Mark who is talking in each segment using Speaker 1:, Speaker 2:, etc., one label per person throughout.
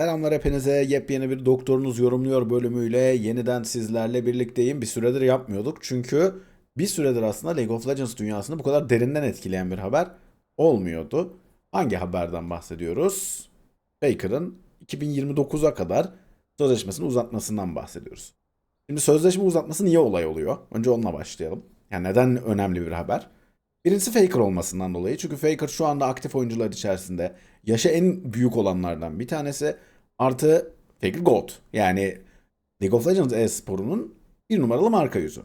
Speaker 1: Selamlar hepinize. Yepyeni bir Doktorunuz Yorumluyor bölümüyle yeniden sizlerle birlikteyim. Bir süredir yapmıyorduk. Çünkü bir süredir aslında League of Legends dünyasını bu kadar derinden etkileyen bir haber olmuyordu. Hangi haberden bahsediyoruz? Faker'ın 2029'a kadar sözleşmesini uzatmasından bahsediyoruz. Şimdi sözleşme uzatması niye olay oluyor? Önce onunla başlayalım. Yani neden önemli bir haber? Birincisi Faker olmasından dolayı. Çünkü Faker şu anda aktif oyuncular içerisinde yaşı en büyük olanlardan bir tanesi. Artı Faker God. Yani League of Legends e-sporunun bir numaralı marka yüzü.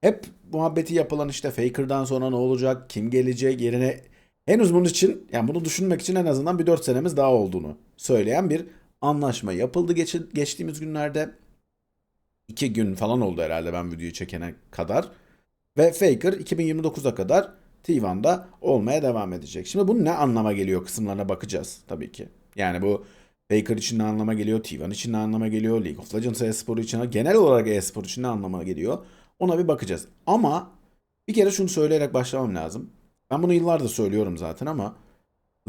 Speaker 1: Hep muhabbeti yapılan işte Faker'dan sonra ne olacak, kim gelecek yerine henüz bunun için yani bunu düşünmek için en azından bir 4 senemiz daha olduğunu söyleyen bir anlaşma yapıldı geç, geçtiğimiz günlerde. 2 gün falan oldu herhalde ben videoyu çekene kadar. Ve Faker 2029'a kadar T1'da olmaya devam edecek. Şimdi bu ne anlama geliyor kısımlarına bakacağız tabii ki. Yani bu Faker için ne anlama geliyor, T1 için ne anlama geliyor, League of Legends e-sporu için, genel olarak e-spor için ne anlama geliyor ona bir bakacağız. Ama bir kere şunu söyleyerek başlamam lazım. Ben bunu yıllardır söylüyorum zaten ama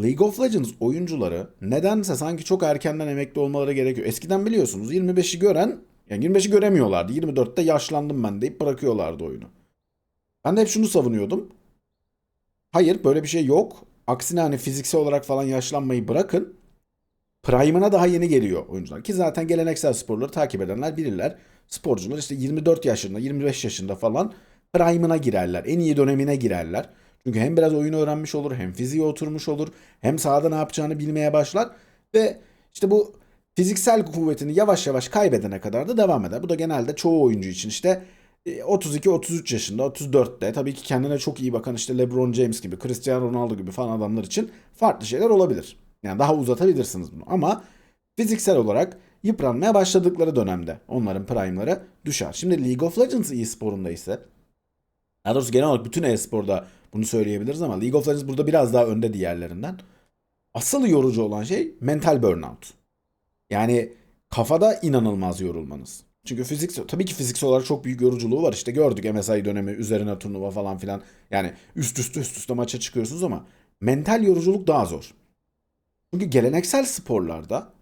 Speaker 1: League of Legends oyuncuları nedense sanki çok erkenden emekli olmaları gerekiyor. Eskiden biliyorsunuz 25'i gören yani 25'i göremiyorlardı. 24'te yaşlandım ben deyip bırakıyorlardı oyunu. Ben de hep şunu savunuyordum. Hayır böyle bir şey yok. Aksine hani fiziksel olarak falan yaşlanmayı bırakın. Prime'ına daha yeni geliyor oyuncular. Ki zaten geleneksel sporları takip edenler bilirler. Sporcular işte 24 yaşında, 25 yaşında falan prime'ına girerler. En iyi dönemine girerler. Çünkü hem biraz oyunu öğrenmiş olur, hem fiziği oturmuş olur, hem sahada ne yapacağını bilmeye başlar. Ve işte bu fiziksel kuvvetini yavaş yavaş kaybedene kadar da devam eder. Bu da genelde çoğu oyuncu için işte 32-33 yaşında, 34'te tabii ki kendine çok iyi bakan işte LeBron James gibi, Cristiano Ronaldo gibi falan adamlar için farklı şeyler olabilir. Yani daha uzatabilirsiniz bunu ama fiziksel olarak yıpranmaya başladıkları dönemde onların prime'ları düşer. Şimdi League of Legends e-sporunda ise daha doğrusu genel olarak bütün e-sporda bunu söyleyebiliriz ama League of Legends burada biraz daha önde diğerlerinden. Asıl yorucu olan şey mental burnout. Yani kafada inanılmaz yorulmanız. Çünkü fiziksel, tabii ki fiziksel olarak çok büyük yoruculuğu var. İşte gördük MSI dönemi üzerine turnuva falan filan. Yani üst üste üst üste maça çıkıyorsunuz ama mental yoruculuk daha zor. Çünkü geleneksel sporlarda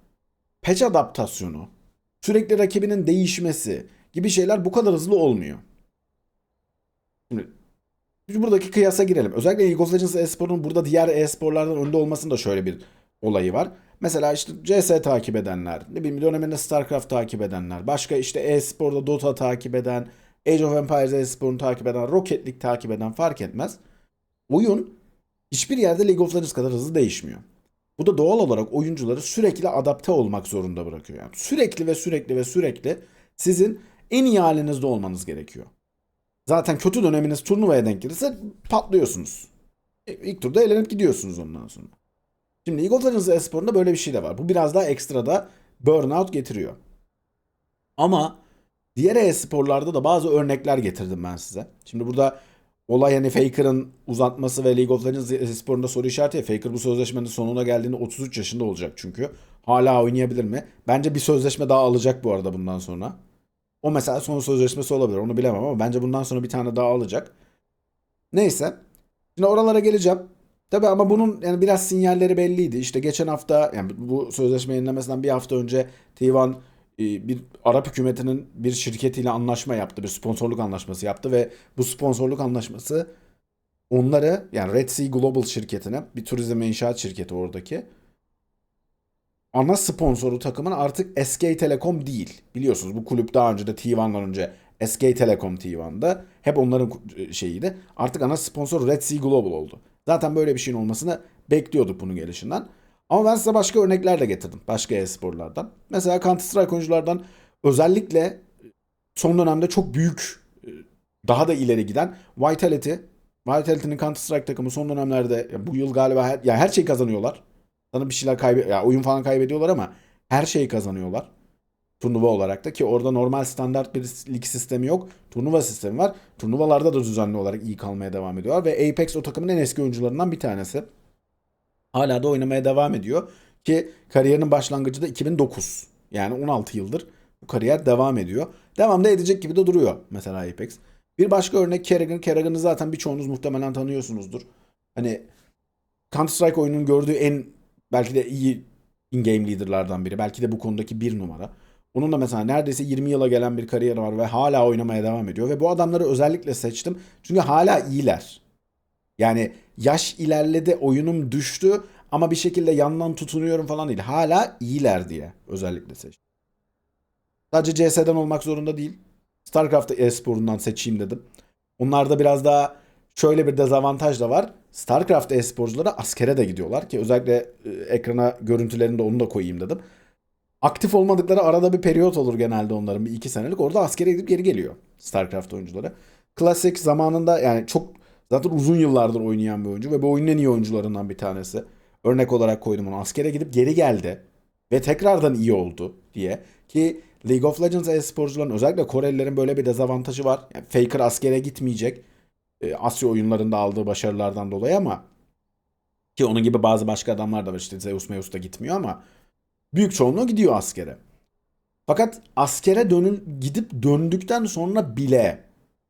Speaker 1: patch adaptasyonu, sürekli rakibinin değişmesi gibi şeyler bu kadar hızlı olmuyor. Şimdi buradaki kıyasa girelim. Özellikle League of Legends e-sporun burada diğer e-sporlardan önde olmasının da şöyle bir olayı var. Mesela işte CS takip edenler, ne bileyim döneminde StarCraft takip edenler, başka işte e-sporda Dota takip eden, Age of Empires e-sporunu takip eden, Rocket League takip eden fark etmez. Oyun hiçbir yerde League of Legends kadar hızlı değişmiyor. Bu da doğal olarak oyuncuları sürekli adapte olmak zorunda bırakıyor. Yani sürekli ve sürekli ve sürekli sizin en iyi halinizde olmanız gerekiyor. Zaten kötü döneminiz turnuvaya denk gelirse patlıyorsunuz. E, İlk turda elenip gidiyorsunuz ondan sonra. Şimdi League of Legends esporunda böyle bir şey de var. Bu biraz daha ekstra da burnout getiriyor. Ama diğer e-sporlarda da bazı örnekler getirdim ben size. Şimdi burada olay hani Faker'ın uzatması ve League of Legends esporunda soru işareti. Faker bu sözleşmenin sonuna geldiğinde 33 yaşında olacak çünkü. Hala oynayabilir mi? Bence bir sözleşme daha alacak bu arada bundan sonra. O mesela son sözleşmesi olabilir onu bilemem ama bence bundan sonra bir tane daha alacak. Neyse. Şimdi oralara geleceğim. Tabii ama bunun yani biraz sinyalleri belliydi. İşte geçen hafta yani bu sözleşme yenilemesinden bir hafta önce T1 e, bir Arap hükümetinin bir şirketiyle anlaşma yaptı. Bir sponsorluk anlaşması yaptı ve bu sponsorluk anlaşması onları yani Red Sea Global şirketine bir turizm inşaat şirketi oradaki ana sponsoru takımın artık SK Telekom değil. Biliyorsunuz bu kulüp daha önce de T1'dan önce SK Telekom T1'da hep onların şeyiydi. Artık ana sponsor Red Sea Global oldu. Zaten böyle bir şeyin olmasını bekliyorduk bunun gelişinden. Ama ben size başka örnekler de getirdim. Başka e-sporlardan. Mesela Counter Strike oyunculardan özellikle son dönemde çok büyük daha da ileri giden Vitality. Vitality'nin Counter Strike takımı son dönemlerde bu yıl galiba her, ya her şey kazanıyorlar. Sana bir şeyler kaybe ya oyun falan kaybediyorlar ama her şeyi kazanıyorlar. Turnuva olarak da ki orada normal standart bir lig sistemi yok. Turnuva sistemi var. Turnuvalarda da düzenli olarak iyi kalmaya devam ediyorlar ve Apex o takımın en eski oyuncularından bir tanesi. Hala da oynamaya devam ediyor ki kariyerinin başlangıcı da 2009. Yani 16 yıldır bu kariyer devam ediyor. Devam da edecek gibi de duruyor mesela Apex. Bir başka örnek Kerrigan. Kerrigan'ı zaten birçoğunuz muhtemelen tanıyorsunuzdur. Hani Counter Strike oyunun gördüğü en belki de iyi in-game leaderlardan biri. Belki de bu konudaki bir numara. Onun da mesela neredeyse 20 yıla gelen bir kariyeri var ve hala oynamaya devam ediyor. Ve bu adamları özellikle seçtim. Çünkü hala iyiler. Yani yaş ilerledi, oyunum düştü ama bir şekilde yandan tutunuyorum falan değil. Hala iyiler diye özellikle seçtim. Sadece CS'den olmak zorunda değil. StarCraft e-sporundan seçeyim dedim. Onlarda biraz daha şöyle bir dezavantaj da var. StarCraft e-sporcuları askere de gidiyorlar ki özellikle e, ekrana görüntülerinde onu da koyayım dedim. Aktif olmadıkları arada bir periyot olur genelde onların bir iki senelik. Orada askere gidip geri geliyor StarCraft oyuncuları. Klasik zamanında yani çok zaten uzun yıllardır oynayan bir oyuncu ve bu oyunun en iyi oyuncularından bir tanesi. Örnek olarak koydum onu. Askere gidip geri geldi ve tekrardan iyi oldu diye. Ki League of Legends e-sporcuların özellikle Korelilerin böyle bir dezavantajı var. Yani Faker askere gitmeyecek. E, Asya oyunlarında aldığı başarılardan dolayı ama ki onun gibi bazı başka adamlar da var işte Zeus Meus da gitmiyor ama büyük çoğunluğu gidiyor askere. Fakat askere dönün gidip döndükten sonra bile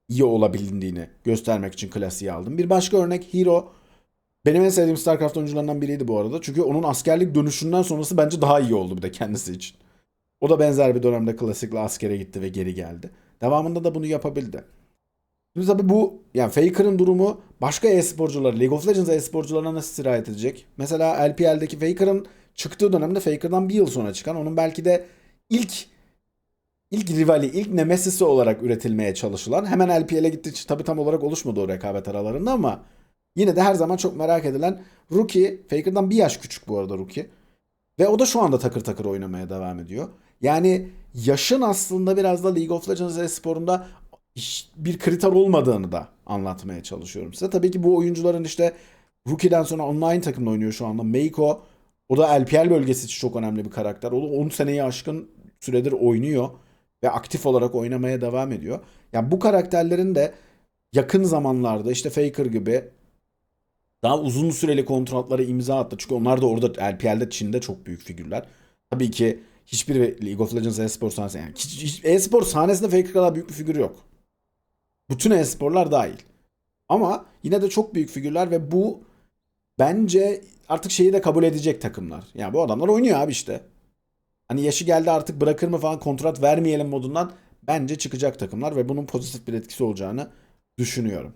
Speaker 1: iyi olabildiğini göstermek için klasiği aldım. Bir başka örnek Hero. Benim en sevdiğim StarCraft oyuncularından biriydi bu arada. Çünkü onun askerlik dönüşünden sonrası bence daha iyi oldu bir de kendisi için. O da benzer bir dönemde klasikle askere gitti ve geri geldi. Devamında da bunu yapabildi. Şimdi tabii bu yani Faker'ın durumu başka e-sporcular, League of Legends e-sporcularına nasıl sirayet edecek? Mesela LPL'deki Faker'ın çıktığı dönemde Faker'dan bir yıl sonra çıkan onun belki de ilk ilk rivali, ilk nemesisi olarak üretilmeye çalışılan hemen LPL'e gittiği için tabii tam olarak oluşmadı o rekabet aralarında ama yine de her zaman çok merak edilen Rookie, Faker'dan bir yaş küçük bu arada Rookie. Ve o da şu anda takır takır oynamaya devam ediyor. Yani yaşın aslında biraz da League of Legends e-sporunda bir kriter olmadığını da anlatmaya çalışıyorum size. Tabii ki bu oyuncuların işte Rookie'den sonra online takımda oynuyor şu anda. Meiko o da LPL bölgesi için çok önemli bir karakter. O da 10 seneyi aşkın süredir oynuyor ve aktif olarak oynamaya devam ediyor. Yani bu karakterlerin de yakın zamanlarda işte Faker gibi daha uzun süreli kontratlara imza attı. Çünkü onlar da orada LPL'de Çin'de çok büyük figürler. Tabii ki hiçbir League of Legends e-spor sahnesinde yani e-spor sahnesinde Faker kadar büyük bir figür yok. Bütün e-sporlar dahil. Ama yine de çok büyük figürler ve bu bence artık şeyi de kabul edecek takımlar. Yani bu adamlar oynuyor abi işte. Hani yaşı geldi artık bırakır mı falan kontrat vermeyelim modundan bence çıkacak takımlar ve bunun pozitif bir etkisi olacağını düşünüyorum.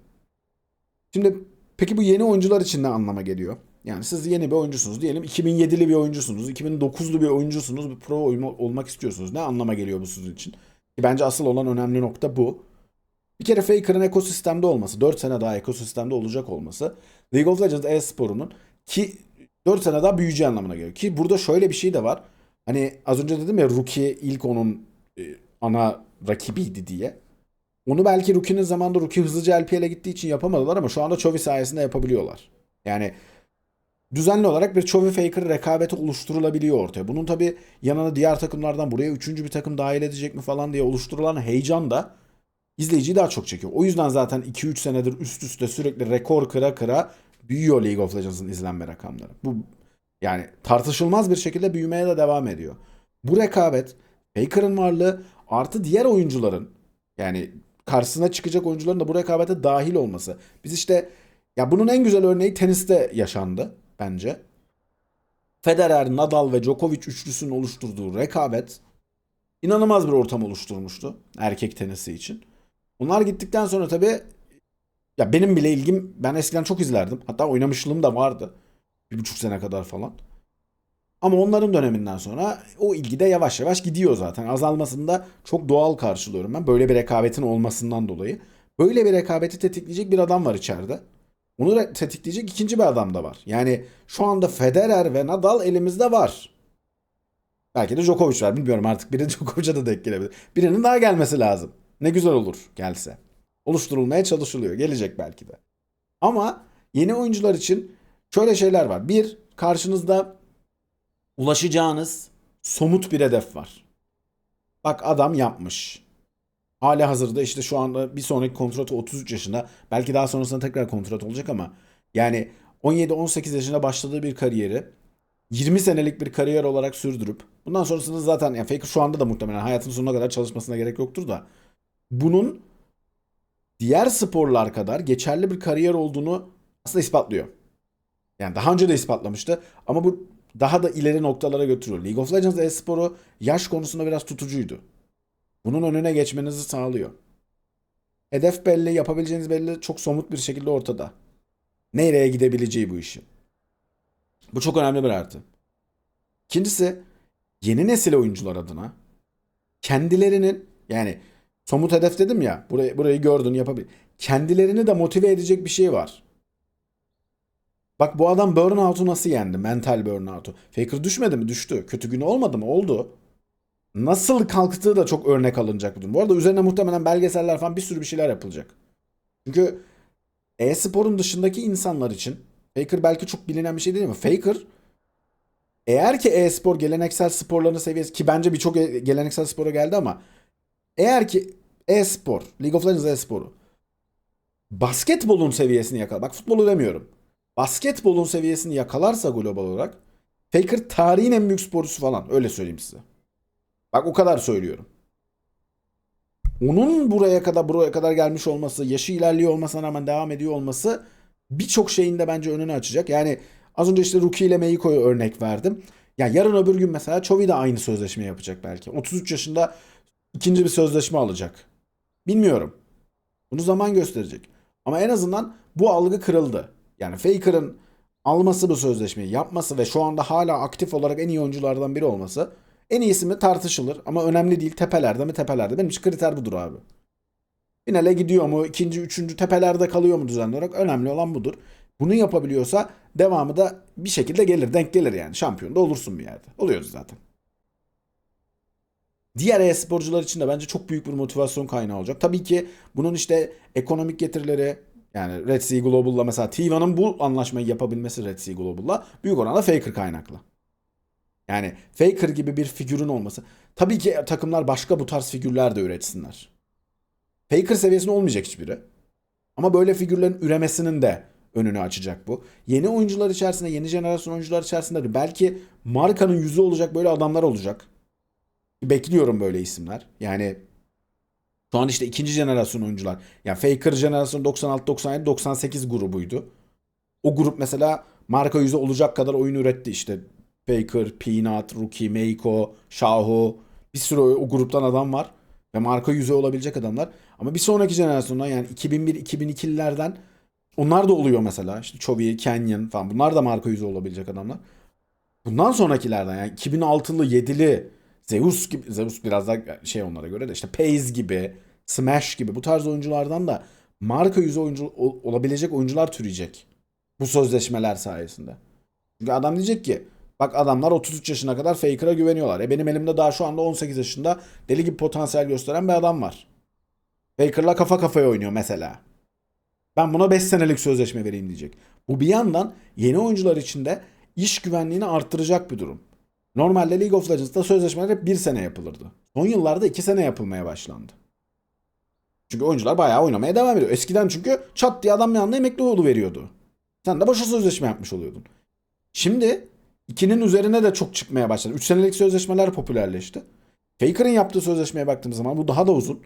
Speaker 1: Şimdi peki bu yeni oyuncular için ne anlama geliyor? Yani siz yeni bir oyuncusunuz. Diyelim 2007'li bir oyuncusunuz. 2009'lu bir oyuncusunuz. Bir pro olmak istiyorsunuz. Ne anlama geliyor bu sizin için? Ki bence asıl olan önemli nokta bu. Bir kere Faker'ın ekosistemde olması, 4 sene daha ekosistemde olacak olması League of Legends e-sporunun ki 4 sene daha büyüyeceği anlamına geliyor. Ki burada şöyle bir şey de var. Hani az önce dedim ya Rookie ilk onun e, ana rakibiydi diye. Onu belki Rookie'nin zamanında Rookie hızlıca LPL'e gittiği için yapamadılar ama şu anda Chovy sayesinde yapabiliyorlar. Yani düzenli olarak bir Chovy Faker rekabeti oluşturulabiliyor ortaya. Bunun tabi yanına diğer takımlardan buraya üçüncü bir takım dahil edecek mi falan diye oluşturulan heyecan da izleyiciyi daha çok çekiyor. O yüzden zaten 2-3 senedir üst üste sürekli rekor kıra kıra büyüyor League of Legends'ın izlenme rakamları. Bu yani tartışılmaz bir şekilde büyümeye de devam ediyor. Bu rekabet Faker'ın varlığı artı diğer oyuncuların yani karşısına çıkacak oyuncuların da bu rekabete dahil olması. Biz işte ya bunun en güzel örneği teniste yaşandı bence. Federer, Nadal ve Djokovic üçlüsünün oluşturduğu rekabet inanılmaz bir ortam oluşturmuştu erkek tenisi için. Onlar gittikten sonra tabii ya benim bile ilgim ben eskiden çok izlerdim. Hatta oynamışlığım da vardı. Bir buçuk sene kadar falan. Ama onların döneminden sonra o ilgi de yavaş yavaş gidiyor zaten. Azalmasını da çok doğal karşılıyorum ben. Böyle bir rekabetin olmasından dolayı. Böyle bir rekabeti tetikleyecek bir adam var içeride. Onu tetikleyecek ikinci bir adam da var. Yani şu anda Federer ve Nadal elimizde var. Belki de Djokovic var. Bilmiyorum artık biri Djokovic'e de denk gelebilir. Birinin daha gelmesi lazım. Ne güzel olur gelse. Oluşturulmaya çalışılıyor. Gelecek belki de. Ama yeni oyuncular için şöyle şeyler var. Bir, karşınızda ulaşacağınız somut bir hedef var. Bak adam yapmış. Hali hazırda işte şu anda bir sonraki kontratı 33 yaşında. Belki daha sonrasında tekrar kontrat olacak ama yani 17-18 yaşında başladığı bir kariyeri 20 senelik bir kariyer olarak sürdürüp bundan sonrasında zaten yani Faker şu anda da muhtemelen hayatının sonuna kadar çalışmasına gerek yoktur da bunun diğer sporlar kadar geçerli bir kariyer olduğunu aslında ispatlıyor. Yani daha önce de ispatlamıştı ama bu daha da ileri noktalara götürüyor. League of Legends e-sporu yaş konusunda biraz tutucuydu. Bunun önüne geçmenizi sağlıyor. Hedef belli, yapabileceğiniz belli, çok somut bir şekilde ortada. Nereye gidebileceği bu işin. Bu çok önemli bir artı. İkincisi, yeni nesil oyuncular adına kendilerinin yani somut hedef dedim ya, burayı, burayı gördün yapabil. Kendilerini de motive edecek bir şey var. Bak bu adam burnout'u nasıl yendi? Mental burnout'u. Faker düşmedi mi? Düştü. Kötü günü olmadı mı? Oldu. Nasıl kalktığı da çok örnek alınacak bu durum. Bu arada üzerine muhtemelen belgeseller falan bir sürü bir şeyler yapılacak. Çünkü e-sporun dışındaki insanlar için Faker belki çok bilinen bir şey değil mi? Faker eğer ki e-spor geleneksel sporların seviyesi ki bence birçok e- geleneksel spora geldi ama eğer ki e-spor, League of Legends e-sporu basketbolun seviyesini yakalar. Bak futbolu demiyorum. Basketbolun seviyesini yakalarsa global olarak Faker tarihin en büyük sporcusu falan. Öyle söyleyeyim size. Bak o kadar söylüyorum. Onun buraya kadar buraya kadar gelmiş olması, yaşı ilerliyor olmasına rağmen devam ediyor olması birçok şeyin de bence önünü açacak. Yani az önce işte Rookie ile Meiko'ya örnek verdim. Ya yarın öbür gün mesela Chovy de aynı sözleşme yapacak belki. 33 yaşında ikinci bir sözleşme alacak. Bilmiyorum. Bunu zaman gösterecek. Ama en azından bu algı kırıldı. Yani Faker'ın alması bu sözleşmeyi yapması ve şu anda hala aktif olarak en iyi oyunculardan biri olması en iyisi mi tartışılır ama önemli değil tepelerde mi tepelerde. Benim için kriter budur abi. Finale gidiyor mu? ikinci, üçüncü tepelerde kalıyor mu düzenli olarak? Önemli olan budur. Bunu yapabiliyorsa devamı da bir şekilde gelir. Denk gelir yani. Şampiyon da olursun bir yerde. Oluyoruz zaten. Diğer e-sporcular için de bence çok büyük bir motivasyon kaynağı olacak. Tabii ki bunun işte ekonomik getirileri yani Red Sea Global'la mesela T1'ın bu anlaşmayı yapabilmesi Red Sea Global'la büyük oranda Faker kaynaklı. Yani Faker gibi bir figürün olması. Tabii ki takımlar başka bu tarz figürler de üretsinler. Faker seviyesinde olmayacak hiçbiri. Ama böyle figürlerin üremesinin de önünü açacak bu. Yeni oyuncular içerisinde, yeni jenerasyon oyuncular içerisinde de belki markanın yüzü olacak böyle adamlar olacak. Bekliyorum böyle isimler. Yani şu an işte ikinci jenerasyon oyuncular. Yani Faker jenerasyon 96, 97, 98 grubuydu. O grup mesela marka yüzü olacak kadar oyun üretti işte. Faker, Peanut, Rookie, Meiko, Shahu bir sürü o gruptan adam var. Ve marka yüzü olabilecek adamlar. Ama bir sonraki jenerasyondan yani 2001-2002'lilerden onlar da oluyor mesela. İşte Chovy, Canyon falan. Bunlar da marka yüzü olabilecek adamlar. Bundan sonrakilerden yani 2006'lı, 7'li Zeus gibi Zeus biraz daha şey onlara göre de işte Paze gibi, Smash gibi bu tarz oyunculardan da marka yüzü oyuncu olabilecek oyuncular türeyecek. Bu sözleşmeler sayesinde. Çünkü adam diyecek ki bak adamlar 33 yaşına kadar Faker'a güveniyorlar. E benim elimde daha şu anda 18 yaşında deli gibi potansiyel gösteren bir adam var. Faker'la kafa kafaya oynuyor mesela. Ben buna 5 senelik sözleşme vereyim diyecek. Bu bir yandan yeni oyuncular için de iş güvenliğini arttıracak bir durum. Normalde League of Legends'da sözleşmeler hep bir sene yapılırdı. Son yıllarda iki sene yapılmaya başlandı. Çünkü oyuncular bayağı oynamaya devam ediyor. Eskiden çünkü çat diye adam anda emekli oğlu veriyordu. Sen de boşa sözleşme yapmış oluyordun. Şimdi ikinin üzerine de çok çıkmaya başladı. 3 senelik sözleşmeler popülerleşti. Faker'ın yaptığı sözleşmeye baktığımız zaman bu daha da uzun.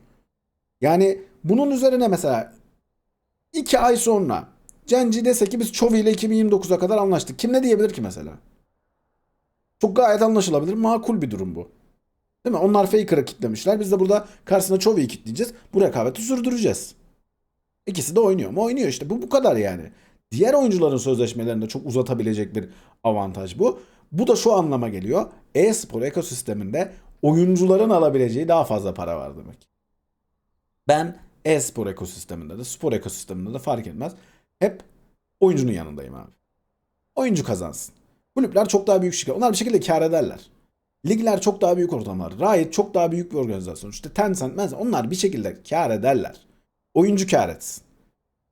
Speaker 1: Yani bunun üzerine mesela 2 ay sonra Cenci dese ki biz Chovy ile 2029'a kadar anlaştık. Kim ne diyebilir ki mesela? Çok gayet anlaşılabilir. Makul bir durum bu. Değil mi? Onlar Faker'ı kitlemişler. Biz de burada karşısına Chovy'yi kitleyeceğiz. Bu rekabeti sürdüreceğiz. İkisi de oynuyor mu? Oynuyor işte. Bu bu kadar yani. Diğer oyuncuların sözleşmelerini de çok uzatabilecek bir avantaj bu. Bu da şu anlama geliyor. E-spor ekosisteminde oyuncuların alabileceği daha fazla para var demek. Ben e-spor ekosisteminde de spor ekosisteminde de fark etmez. Hep oyuncunun yanındayım abi. Oyuncu kazansın. Kulüpler çok daha büyük şirket. Onlar bir şekilde kar ederler. Ligler çok daha büyük ortamlar. Riot çok daha büyük bir organizasyon. İşte Tencent mesela onlar bir şekilde kar ederler. Oyuncu kar etsin.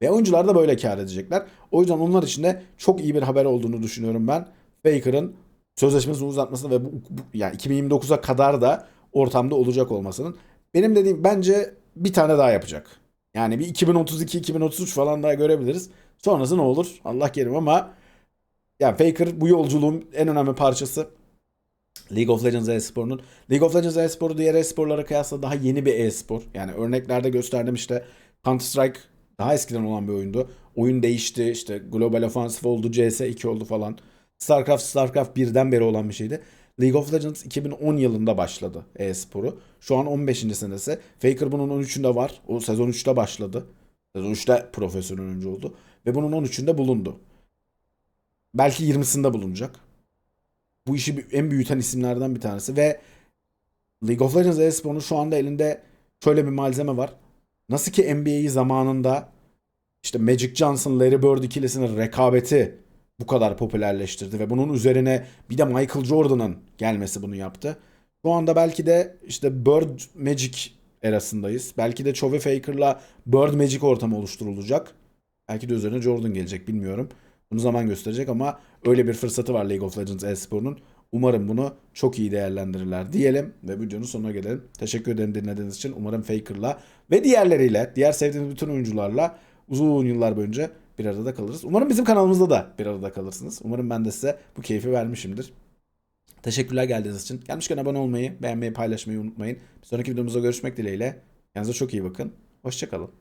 Speaker 1: Ve oyuncular da böyle kar edecekler. O yüzden onlar için de çok iyi bir haber olduğunu düşünüyorum ben. Faker'ın sözleşmesini uzatmasını ve bu, bu yani 2029'a kadar da ortamda olacak olmasının. Benim dediğim bence bir tane daha yapacak. Yani bir 2032-2033 falan daha görebiliriz. Sonrası ne olur? Allah kerim ama yani Faker bu yolculuğun en önemli parçası. League of Legends e-sporunun. League of Legends e-sporu diğer e-sporlara kıyasla daha yeni bir e-spor. Yani örneklerde gösterdim işte Counter Strike daha eskiden olan bir oyundu. Oyun değişti işte Global Offensive oldu, CS2 oldu falan. StarCraft, StarCraft 1'den beri olan bir şeydi. League of Legends 2010 yılında başladı e-sporu. Şu an 15. senesi. Faker bunun 13'ünde var. O sezon 3'te başladı. Sezon 3'te profesyonel oyuncu oldu. Ve bunun 13'ünde bulundu. Belki 20'sinde bulunacak. Bu işi en büyüten isimlerden bir tanesi ve League of Legends e-sporunun şu anda elinde şöyle bir malzeme var. Nasıl ki NBA'yi zamanında işte Magic Johnson, Larry Bird ikilisinin rekabeti bu kadar popülerleştirdi ve bunun üzerine bir de Michael Jordan'ın gelmesi bunu yaptı. Şu anda belki de işte Bird Magic erasındayız. Belki de Chovy Faker'la Bird Magic ortamı oluşturulacak. Belki de üzerine Jordan gelecek bilmiyorum. Bunu zaman gösterecek ama öyle bir fırsatı var League of Legends e-sporunun. Umarım bunu çok iyi değerlendirirler diyelim ve videonun sonuna gelelim. Teşekkür ederim dinlediğiniz için. Umarım Faker'la ve diğerleriyle, diğer sevdiğiniz bütün oyuncularla uzun yıllar boyunca bir arada kalırız. Umarım bizim kanalımızda da bir arada kalırsınız. Umarım ben de size bu keyfi vermişimdir. Teşekkürler geldiğiniz için. Gelmişken abone olmayı, beğenmeyi, paylaşmayı unutmayın. Bir sonraki videomuzda görüşmek dileğiyle. Kendinize çok iyi bakın. Hoşçakalın.